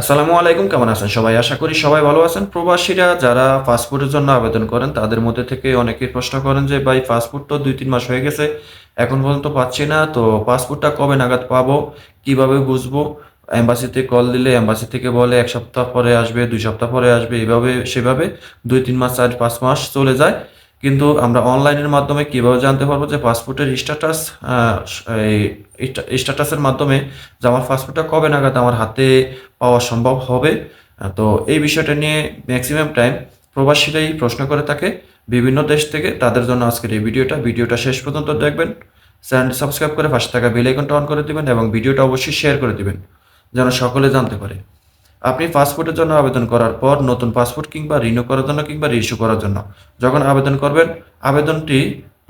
আসসালামু আলাইকুম, কেমন আছেন সবাই? আশা করি সবাই ভালো আছেন। প্রবাসীরা যারা পাসপোর্টের জন্য আবেদন করেন, তাদের মধ্যে থেকে অনেকেই প্রশ্ন করেন যে, ভাই পাসপোর্ট তো দুই তিন মাস হয়ে গেছে, এখন পর্যন্ত পাচ্ছি না, তো পাসপোর্টটা কবে নাগাদ পাবো? কীভাবে বুঝব? এম্বাসিতে কল দিলে এম্বাসি থেকে বলে, এক সপ্তাহ পরে আসবে, দুই সপ্তাহ পরে আসবে। এভাবে, সেভাবে দুই তিন মাস, চার পাঁচ মাস চলে যায়। কিন্তু আমরা অনলাইনের মাধ্যমে কীভাবে জানতে পারব যে পাসপোর্টের স্ট্যাটাস এই স্ট্যাটাসের মাধ্যমে যে আমার পাসপোর্টটা কবে নাগাদ আমার হাতে পাওয়া সম্ভব হবে? তো এই বিষয়টা নিয়ে ম্যাক্সিমাম টাইম প্রবাসীরাই প্রশ্ন করে থাকে বিভিন্ন দেশ থেকে। তাদের জন্য আজকের এই ভিডিওটা। ভিডিওটা শেষ পর্যন্ত দেখবেন। চ্যানেল সাবস্ক্রাইব করে পাশে থাকা বেল আইকনটা অন করে দিবেন এবং ভিডিওটা অবশ্যই শেয়ার করে দিবেন, যেন সকলে জানতে পারে। আপনি পাসপোর্টের জন্য আবেদন করার পর নতুন পাসপোর্ট কিংবা রিনিউ করার জন্য কিংবা রিইস্যু করার জন্য, যখন আবেদন করবেন, আবেদনটি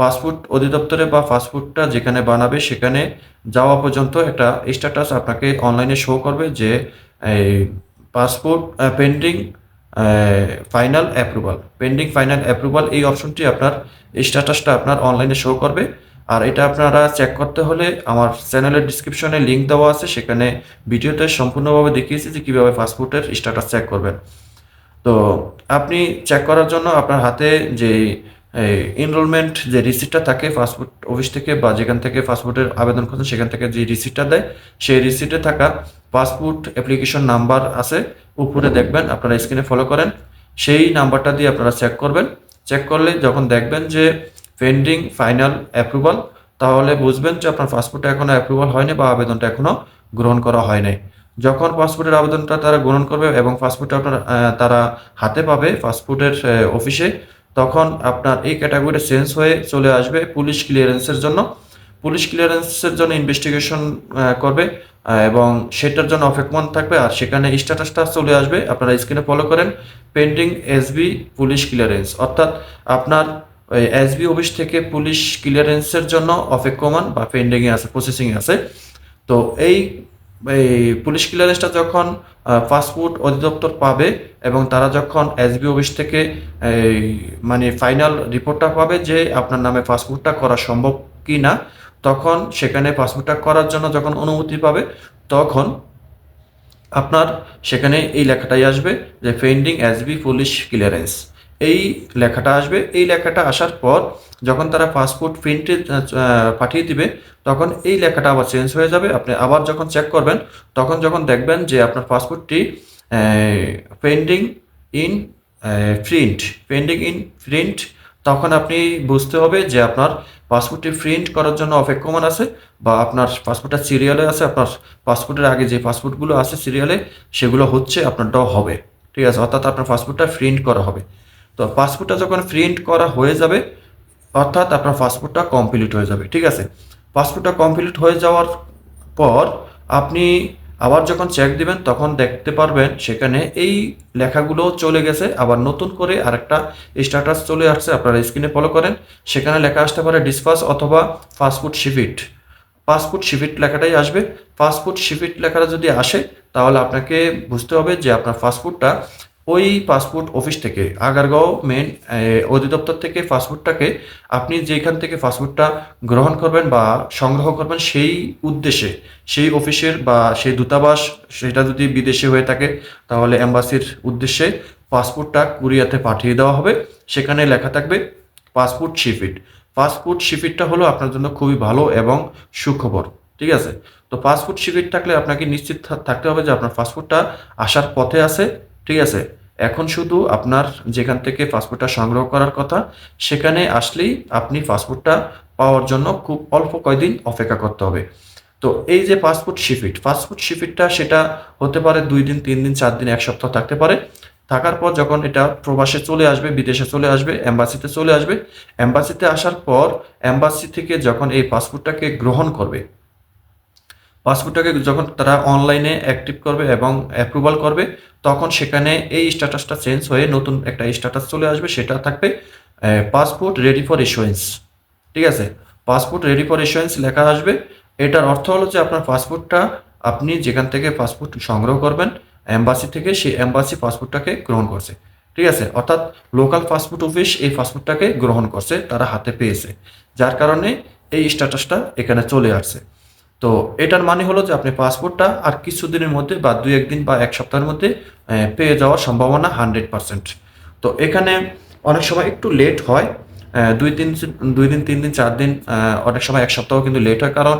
পাসপোর্ট অধিদপ্তরে বা পাসপোর্টটা যেখানে বানাবে সেখানে যাওয়া পর্যন্ত একটা স্ট্যাটাস আপনাকে অনলাইনে শো করবে যে, এই passport pending final approval pending final approval এই অপশনটি আপনার স্ট্যাটাসটা আপনার অনলাইনে শো করবে। আর এটা আপনারা চেক করতে হলে আমার চ্যানেলের ডিসক্রিপশনে লিঙ্ক দেওয়া আছে, সেখানে ভিডিওতে সম্পূর্ণভাবে দেখিয়েছি যে কীভাবে পাসপোর্টের স্ট্যাটাস চেক করবেন। তো আপনি চেক করার জন্য আপনার হাতে যে এনরোলমেন্ট যে রিসিপ্টটা থাকে পাসপোর্ট অফিস থেকে বা যেখান থেকে পাসপোর্টের আবেদন করছেন, সেখান থেকে যে রিসিপ্টটা দেয়, সেই রিসিপ্টে থাকা পাসপোর্ট অ্যাপ্লিকেশন নাম্বার আছে, উপরে দেখবেন, আপনারা স্ক্রিনে ফলো করেন। সেই নাম্বারটা দিয়ে আপনারা চেক করবেন। চেক করলে যখন দেখবেন যে পেন্ডিং ফাইনাল অ্যাপ্রুভাল তাহলে বুঝবেন যে আপনার পাসপোর্টটা এখনও অ্যাপ্রুভাল হয়নি বা আবেদনটা এখনও গ্রহণ করা হয় নাই। যখন পাসপোর্টের আবেদনটা তারা গ্রহণ করবে এবং পাসপোর্টটা আপনার তারা হাতে পাবে পাসপোর্টের অফিসে তখন আপনার এই ক্যাটাগরিটা চেঞ্জ হয়ে চলে আসবে পুলিশ ক্লিয়ারেন্সের জন্য। পুলিশ ক্লিয়ারেন্সের জন্য ইনভেস্টিগেশন করবে এবং সেটার জন্য অপেক্ষমান থাকবে আর সেখানে স্ট্যাটাসটা চলে আসবে। আপনারা স্ক্রিনে ফলো করেন। পেন্ডিং এসবি পুলিশ ক্লিয়ারেন্স অর্থাৎ আপনার এসবি অফিস থেকে পুলিশ ক্লিয়ারেন্সের জন্য অপেক্ষমান বা পেন্ডিংয়ে আছে প্রসেসিংয়ে আছে। তো এই পুলিশ ক্লিয়ারেন্সটা যখন পাসপোর্ট অধিদপ্তর পাবে এবং তারা যখন এসবি অফিস থেকে মানে ফাইনাল রিপোর্টটা পাবে যে আপনার নামে পাসপোর্টটা করা সম্ভব কি না তখন সেখানে পাসপোর্টটা করার জন্য যখন অনুমতি পাবে, তখন আপনার সেখানে এই লেখাটাই আসবে যে পেন্ডিং এসবি পুলিশ ক্লিয়ারেন্স। এই লেখাটা আসবে। এই লেখাটা আসার পর যখন তারা পাসপোর্ট প্রিন্টে পাঠিয়ে দিবে, তখন এই লেখাটা আবার চেঞ্জ হয়ে যাবে। আপনি আবার যখন চেক করবেন, তখন যখন দেখবেন যে আপনার পাসপোর্টটি pending in print pending in print তখন আপনি বুঝতে হবে যে আপনার পাসপোর্টটি প্রিন্ট করার জন্য অপেক্ষমান আছে বা আপনার পাসপোর্টটা সিরিয়ালে আছে, আপনার পাসপোর্টের আগে যে পাসপোর্টগুলো আছে সিরিয়ালে সেগুলো হচ্ছে, আপনারটাও হবে। ঠিক আছে? অর্থাৎ আপনার পাসপোর্টটা প্রিন্ট করা হবে। তো পাসপোর্টটা যখন প্রিন্ট করা হয়ে যাবে, অর্থাৎ আপনার পাসপোর্টটা কমপ্লিট হয়ে যাবে, ঠিক আছে? পাসপোর্টটা কমপ্লিট হয়ে যাওয়ার পর আপনি আবার যখন চেক দিবেন, তখন দেখতে পারবেন সেখানে এই লেখাগুলো চলে গেছে। আবার নতুন করে আরেকটা স্ট্যাটাস চলে আসছে, আপনারা স্ক্রিনে ফলো করেন। সেখানে লেখা আসতে পারে ডিসপাস অথবা পাসপোর্ট শিফিট পাসপোর্ট শিফিট লেখাটাই আসবে। পাসপোর্ট শিফিট লেখাটা যদি আসে, তাহলে আপনাকে বুঝতে হবে যে আপনার পাসপোর্টটা ওই পাসপোর্ট অফিস থেকে, আগারগাঁও মেন অধিদপ্তর থেকে পাসপোর্টটাকে আপনি যেখান থেকে পাসপোর্টটা গ্রহণ করবেন বা সংগ্রহ করবেন সেই উদ্দেশ্যে, সেই অফিসের বা সেই দূতাবাস, সেটা যদি বিদেশে হয়ে থাকে, তাহলে অ্যাম্বাসির উদ্দেশ্যে পাসপোর্টটা কুরিয়াতে পাঠিয়ে দেওয়া হবে। সেখানে লেখা থাকবে পাসপোর্ট শিফিট পাসপোর্ট শিফিটটা হলো আপনার জন্য খুবই ভালো এবং সুখবর, ঠিক আছে? তো পাসপোর্ট শিফিট থাকলে আপনাকে নিশ্চিত থাকতে হবে যে আপনার পাসপোর্টটা আসার পথে আছে। ঠিক আছে? এখন শুধু আপনার যেখান থেকে পাসপোর্টটা সংগ্রহ করার কথা, সেখানে আসলেই আপনি পাসপোর্টটা পাওয়ার জন্য খুব অল্প কয়দিন অপেক্ষা করতে হবে। তো এই যে পাসপোর্ট শিফিট, পাসপোর্ট শিফিটটা সেটা হতে পারে দুই দিন, তিন দিন, চার দিন, এক সপ্তাহ থাকতে পারে। থাকার পর যখন এটা প্রবাসে চলে আসবে, বিদেশে চলে আসবে অ্যাম্বাসিতে চলে আসবে অ্যাম্বাসিতে আসার পর অ্যাম্বাসি থেকে যখন এই পাসপোর্টটাকে গ্রহণ করবে পাসপোর্টটাকে যখন তারা অনলাইনে অ্যাক্টিভ করবে এবং অ্যাপ্রুভাল করবে, তখন সেখানে এই স্ট্যাটাসটা চেঞ্জ হয়ে নতুন একটা স্ট্যাটাস চলে আসবে, সেটা থাকবে পাসপোর্ট রেডি ফর ইস্যুয়েন্স ঠিক আছে? পাসপোর্ট রেডি ফর ইস্যুয়েন্স লেখা আসবে। এটার অর্থ হলো যে আপনার পাসপোর্টটা আপনি যেখান থেকে পাসপোর্ট সংগ্রহ করবেন অ্যাম্বাসি থেকে সেই অ্যাম্বাসি পাসপোর্টটাকে গ্রহণ করছে। ঠিক আছে? অর্থাৎ লোকাল পাসপোর্ট অফিস এই পাসপোর্টটাকে গ্রহণ করছে, তারা হাতে পেয়েছে। যার কারণে এই স্ট্যাটাসটা এখানে চলে আসছে। তো এটার মানে হলো যে আপনি পাসপোর্টটা আর কিছুদিনের মধ্যে বা দুই একদিন বা এক সপ্তাহের মধ্যে পেয়ে যাওয়ার সম্ভাবনা হান্ড্রেড পারসেন্ট। তো এখানে অনেক সময় একটু লেট হয় দুই তিন দুই দিন, তিন দিন, চার দিন অনেক সময় এক সপ্তাহ কিন্তু লেট হয় কারণ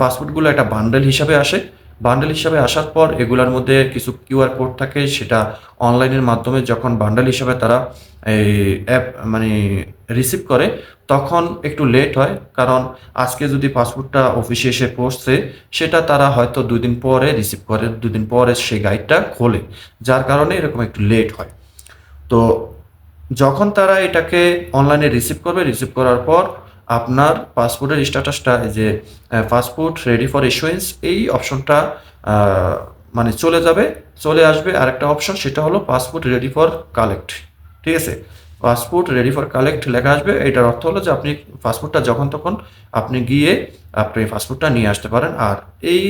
পাসপোর্টগুলো একটা বান্ডেল হিসাবে আসে। বান্ডেল হিসাবে আসার পর এগুলোর মধ্যে কিছু কিউআর কোড থাকে, সেটা অনলাইনের মাধ্যমে যখন বান্ডেল হিসাবে তারা এই অ্যাপ মানে রিসিভ করে, তখন একটু লেট হয়। কারণ আজকে যদি পাসপোর্টটা অফিসে এসে পৌঁছছে সেটা তারা হয়তো দুদিন পরে রিসিভ করে, দুদিন পরে সেই গাইডটা খোলে। যার কারণে এরকম একটু লেট হয়। তো যখন তারা এটাকে অনলাইনে রিসিভ করবে, রিসিভ করার পর আপনার পাসপোর্টের স্ট্যাটাসটা যে পাসপোর্ট রেডি ফর ইস্যুয়েন্স এই অপশনটা মানে চলে যাবে, চলে আসবে আরেকটা অপশন সেটা হলো পাসপোর্ট রেডি ফর কালেক্ট ঠিক আছে? পাসপোর্ট রেডি ফর কালেক্ট লেখা আসবে, এটার অর্থ হলো যে আপনি পাসপোর্টটা যখন তখন আপনি গিয়ে আপনি পাসপোর্টটা নিয়ে আসতে পারেন, আর এই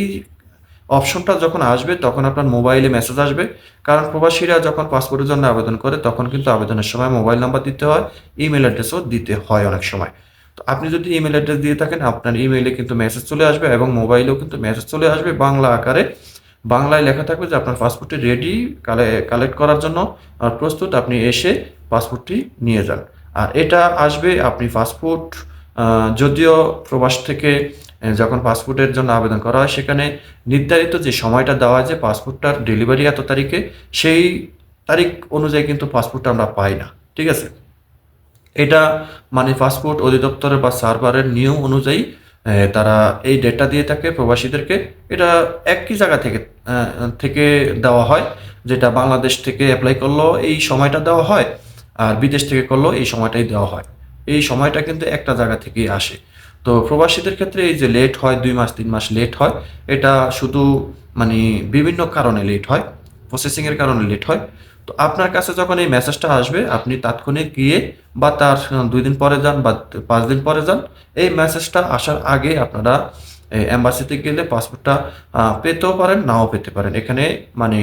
অপশনটা যখন আসবে, তখন আপনার মোবাইলে মেসেজ আসবে, কারণ প্রবাসীরা যখন পাসপোর্টের জন্য আবেদন করে, তখন কিন্তু আবেদনের সময় মোবাইল নাম্বার দিতে হয় ইমেল অ্যাড্রেসও দিতে হয় অনেক সময়। তো আপনি যদি ইমেল অ্যাড্রেস দিয়ে থাকেন, আপনার ইমেইলে কিন্তু মেসেজ চলে আসবে এবং মোবাইলেও কিন্তু মেসেজ চলে আসবে বাংলা আকারে। বাংলায় লেখা থাকবে যে আপনার পাসপোর্টটি রেডি কালেক্ট করার জন্য আর প্রস্তুত আপনি এসে পাসপোর্টটি নিয়ে যান। আর এটা আসবে আপনি পাসপোর্ট যদিও প্রবাস থেকে যখন পাসপোর্টের জন্য আবেদন করা হয়, সেখানে নির্ধারিত যে সময়টা দেওয়া যে পাসপোর্টটার ডেলিভারি এত তারিখে, সেই তারিখ অনুযায়ী কিন্তু পাসপোর্টটা আমরা পাই না। ঠিক আছে? এটা মানে পাসপোর্ট অধিদপ্তরের বা সার্ভারের নিয়ম অনুযায়ী তারা এই ডেটা দিয়ে থাকে প্রবাসীদেরকে। এটা একই জায়গা থেকে থেকে দেওয়া হয়, যেটা বাংলাদেশ থেকে অ্যাপ্লাই করলেও এই সময়টা দেওয়া হয়, আর বিদেশ থেকে করলেও এই সময়টাই দেওয়া হয়। এই সময়টা কিন্তু একটা জায়গা থেকেই আসে। তো প্রবাসীদের ক্ষেত্রে এই যে লেট হয়, দুই মাস, তিন মাস লেট হয়, এটা শুধু মানে বিভিন্ন কারণে লেট হয় প্রসেসিংয়ের কারণে লেট হয়। তো আপনার কাছে যখন এই মেসেজটা আসবে, আপনি তাৎক্ষণিক গিয়ে বা তার দুই দিন পরে যান বা পাঁচ দিন পরে যান, এই মেসেজটা আসার আগে আপনারা অ্যাম্বাসিতে গেলে পাসপোর্টটা পেতেও পারেন, নাও পেতে পারেন। এখানে মানে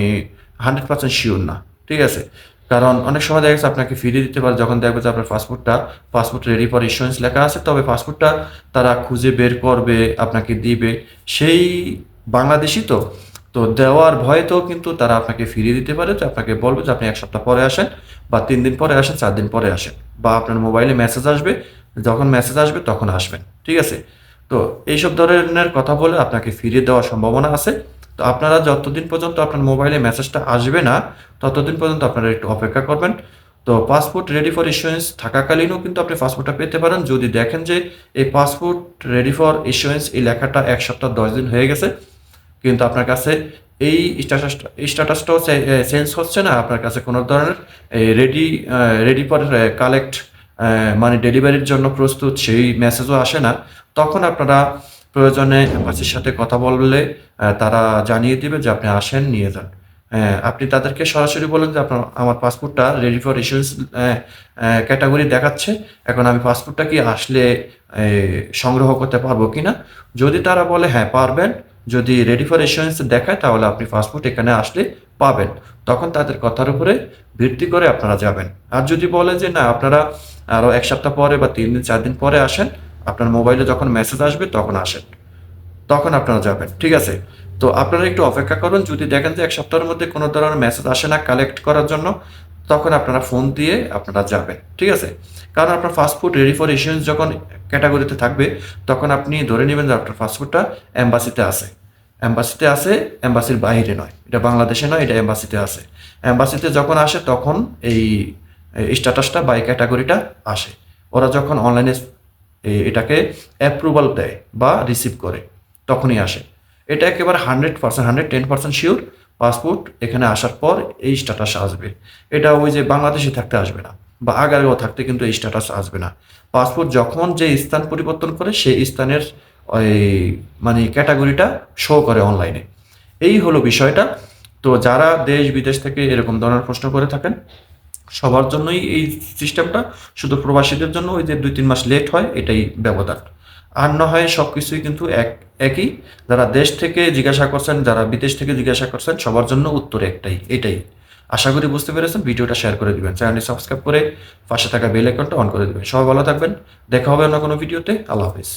হান্ড্রেড পার্সেন্ট শিওর না, ঠিক আছে? কারণ অনেক সময় দেখা যাচ্ছে আপনাকে ফিরিয়ে দিতে পারে, যখন দেখবে যে আপনার পাসপোর্টটা পাসপোর্ট রেডি ফর ইস্যুয়েন্স লেখা আছে, তবে পাসপোর্টটা তারা খুঁজে বের করবে, আপনাকে দিবে। সেই বাংলাদেশি তো তো দেওয়ার ভয়েতেও কিন্তু তারা আপনাকে ফিরিয়ে দিতে পারে, তো আপনাকে বলবে যে আপনি এক সপ্তাহ পরে আসেন বা তিন দিন পরে আসেন, চার দিন পরে আসেন বা আপনার মোবাইলে মেসেজ আসবে, যখন মেসেজ আসবে তখন আসবেন, ঠিক আছে? তো এইসব ধরনের কথা বলে আপনাকে ফিরিয়ে দেওয়ার সম্ভাবনা আছে। তো আপনারা যতদিন পর্যন্ত আপনার মোবাইলে মেসেজটা আসবে না, ততদিন পর্যন্ত আপনারা একটু অপেক্ষা করবেন। তো পাসপোর্ট রেডি ফর ইস্যুয়েন্স থাকাকালীনও কিন্তু আপনি পাসপোর্টটা পেতে পারেন। যদি দেখেন যে এই পাসপোর্ট রেডি ফর ইস্যুয়েন্স এই লেখাটা এক সপ্তাহ দশ দিন হয়ে গেছে কিন্তু আপনার কাছে এই স্ট্যাটাসটা স্ট্যাটাসটাও চেঞ্জ হচ্ছে না? আপনার কাছে কোনো ধরনের রেডি রেডি ফর কালেক্ট মানে ডেলিভারির জন্য প্রস্তুত, সেই মেসেজও আসে না। তখন আপনারা প্রয়োজনে এম্বাসির সাথে কথা বললে তারা জানিয়ে দিবে যে আপনি আসেন, নিয়ে যান। আপনি তাদেরকে সরাসরি বলেন যে আপনার, আমার পাসপোর্টটা রেডি ফর ইস্যুয়েন্স ক্যাটাগরি দেখাচ্ছে। এখন আমি পাসপোর্টটা কি আসলে সংগ্রহ করতে পারব কিনা? যদি তারা বলে হ্যাঁ পারবেন যদি রেডি ফর ইস্যুয়েন্স দেখায়, তাহলে আপনি পাসপোর্ট এখানে আসলে পাবেন। তখন তাদের কথার উপরে ভিত্তি করে আপনারা যাবেন। আর যদি বলে যে, না, আপনারা আরও এক সপ্তাহ পরে বা তিন দিন, চার দিন পরে আসেন, আপনার মোবাইলে যখন মেসেজ আসবে, তখন আসেন। তখন আপনারা যাবেন, ঠিক আছে? তো আপনারা একটু অপেক্ষা করুন। যদি দেখেন যে, এক সপ্তাহের মধ্যে কোনো ধরনের মেসেজ আসে না কালেক্ট করার জন্য তখন আপনারা ফোন দিয়ে আপনারা যাবেন, ঠিক আছে? কারণ আপনার পাসপোর্ট রেডি ফর ইস্যুয়েন্স যখন ক্যাটাগরিতে থাকবে, তখন আপনি ধরে নেবেন যে আপনার পাসপোর্টটা অ্যাম্বাসিতে আছে। অ্যাম্বাসিতে আছে অ্যাম্বাসির বাইরে নয়। এটা বাংলাদেশে নয়, এটা অ্যাম্বাসিতে আছে। অ্যাম্বাসিতে যখন আসে, তখন এই স্ট্যাটাসটা বা এই ক্যাটাগরিটা আসে। ওরা যখন অনলাইনে এটাকে অ্যাপ্রুভাল দেয় বা রিসিভ করে, তখনই আসে। এটা একেবারে hundred percent hundred ten percent sure passport এখানে আসার পর এই স্ট্যাটাস আসবে। এটা ওই যে বাংলাদেশে থাকতে আসবে না, বা আগারেও থাকতে কিন্তু এই স্ট্যাটাস আসবে না। পাসপোর্ট যখন যে স্থান পরিবর্তন করে, সেই স্থানের ওই মানে ক্যাটাগরিটা শো করে অনলাইনে এই হলো বিষয়টা। তো যারা দেশ বিদেশ থেকে এরকম ধরনের প্রশ্ন করে থাকেন, সবার জন্যই এই সিস্টেমটা শুধু প্রবাসীদের জন্য, ওই যে দুই তিন মাস লেট হয়, এটাই ব্যবধান। আর না হয় সব কিছুই কিন্তু এক, একই। যারা দেশ থেকে জিজ্ঞাসা করছেন, যারা বিদেশ থেকে জিজ্ঞাসা করছেন, সবার জন্য উত্তর একটাই, এটাই। আশা করি বুঝতে পেরেছেন, ভিডিওটা শেয়ার করে দিবেন। চ্যানেলটি সাবস্ক্রাইব করে পাশে থাকা বেল আইকনটা অন করে দেবেন। সবাই ভালো থাকবেন, দেখা হবে অন্য কোনো ভিডিওতে আল্লাহ হাফিজ।